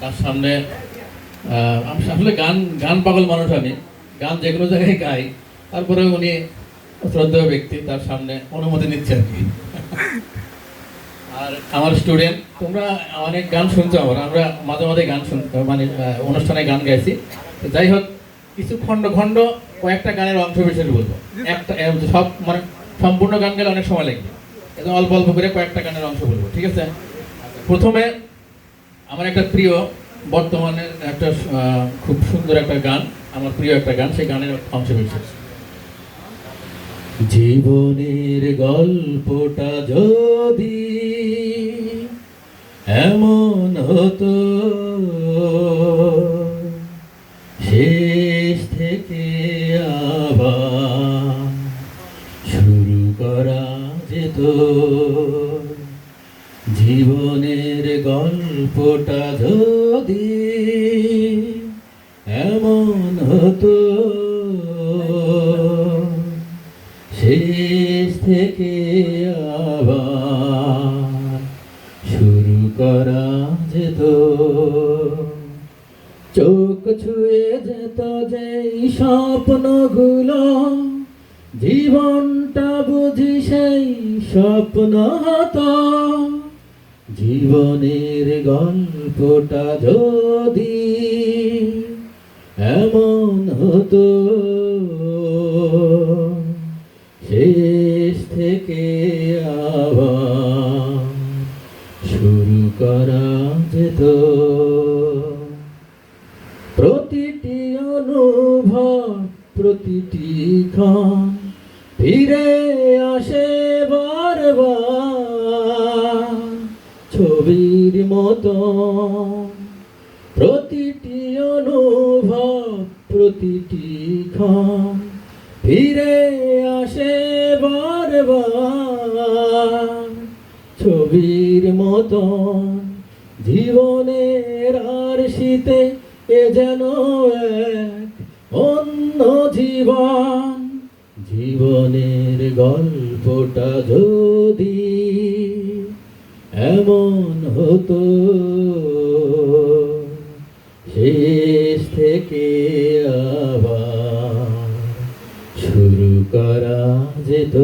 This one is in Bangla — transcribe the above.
তার সামনে আমি আসলে গান গান পাগল মানুষ আমি। গান যে কোনো জায়গায় গাই। তারপরে উনি শ্রদ্ধেয় ব্যক্তি, তার সামনে অনুমতি নিচ্ছে আর কি। আর আমার স্টুডেন্ট তোমরা অনেক গান শুনছো আমার। আমরা মাঝে মাঝে গান শুন মানে অনুষ্ঠানে গান গাইছি। যাই হোক, কিছু খণ্ড খণ্ড, কয়েকটা গানের অংশ বিশেষ বলব। একটা সব মানে সম্পূর্ণ গান গেলে অনেক সময় লাগবে। এবং অল্প অল্প করে কয়েকটা গানের অংশ বলব, ঠিক আছে? প্রথমে আমার একটা প্রিয় বর্তমানে একটা খুব সুন্দর একটা গান, আমার প্রিয় একটা গান, সেই গানের অংশ বিশেষ জীবনের গল্পটা যদি এমন হতো, শেষ থেকে আবার শুরু করা যেত। জীবনের গল্পটা যদি এমন হতো, শেষ থেকে আবার শুরু করা যেত। চোখ ছুঁয়ে যেত যেই স্বপ্নগুলো, জীবনটা বুঝি সেই স্বপ্ন হতো। জীবনের গল্পটা যদি এমন হতো, শেষ থেকে আবার শুরু করা যেত। প্রতিটি অনুভব, প্রতিটি ক্ষণ ফিরে আসে বারবার। ছবির মতো প্রতিটি অনুভব, প্রতিটি ক্ষণ ফিরে আসে বারবার। ছবির মতন জীবনের আর শীতে এ যেন এক অন্য জীবন। জীবনের গল্পটা যদি এমন হতো? শেষ থেকে আবার শুরু করা যেত।